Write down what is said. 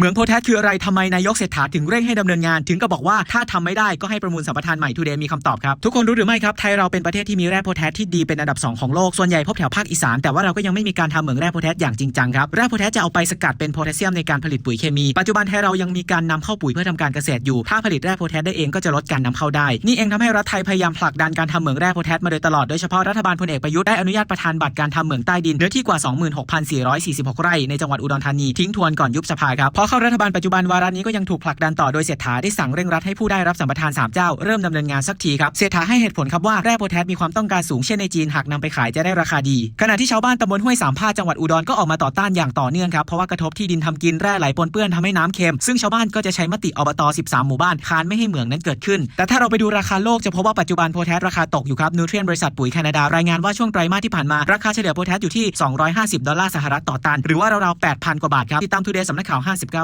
เหมืองโพแทสคืออะไรทำไมนายกเศรษฐาถึงเร่งให้ดำเนินงาน ถึงก็บอกว่าถ้าทำไม่ได้ก็ให้ประมูลสัมปทานใหม่ทูเดย์มีคำตอบครับ ทุกคนรู้หรือไม่ครับ ไทยเราเป็นประเทศที่มีแร่โพแทสที่ดีเป็นอันดับ 2 ของโลก ส่วนใหญ่พบแถวภาคอีสาน แต่ว่าเราก็ยังไม่มีการทำเหมืองแร่โพแทสอย่างจริงจังครับ แร่โพแทสจะเอาไปสกัดเป็นโพแทสเซียมในการผลิตปุ๋ยเคมี ปัจจุบันไทยเรายังมีการนำเข้าปุ๋ยเพื่อทำการเกษตรอยู่ ถ้าผลิตแร่โพแทสได้เองก็จะลดการนำเข้าได้ นี่เองทำให้รัฐไทยพยายามผลักดันการทำเหมืองแร่โพแทสมาโดยตลอด โดยเฉพาะรัฐบาลพลเอกประยุทธ์ได้อนุญาตประทานบัตรการทำเหมืองใต้ดินเนื้อที่กว่า 26,446 ไร่ในจังหวัดอุดรธานีทิ้งทวนก่อนยุบสภาครับพอเข้ารัฐบาลปัจจุบันวาระนี้ก็ยังถูกผลักดันต่อโดยเศรษฐาได้สั่งเร่งรัดให้ผู้ได้รับสัมปทาน3เจ้าเริ่มดำเนินงานสักทีครับเศรษฐาให้เหตุผลครับว่าแร่โพแทสมีความต้องการสูงเช่นในจีนหากนำไปขายจะได้ราคาดี ขณะที่ชาวบ้านตำบลห้วยสามพาจังหวัดอุดรก็ออกมาต่อต้านอย่างต่อเนื่องครับเพราะว่ากระทบที่ดินทำกินแร่ไหลปนเปื้อนทำให้น้ำเค็ม ซึ่งชาวบ้านก็จะใช้มติอบต 13 หมู่บ้านค้านไม่ให้เหมืองนั้นเกิดขึ้น แต่ถ้าเราไปดูราคาโลกจะพบว่าปัจจุบันโพแทสราคาตกอยู่ครับนูเทรียนบริษัทปุ๋ยแคนาดารายงานว่าช่วงไตรมาสที่ผ่านมาราคาเฉลี่ยโพแทสอยู่ที่ 250 ดอลลาร์สหรัฐต่อตันหรือว่าราวๆ8,000 กว่าบาทครับติดตามทูเดย์สำนักข่าว 59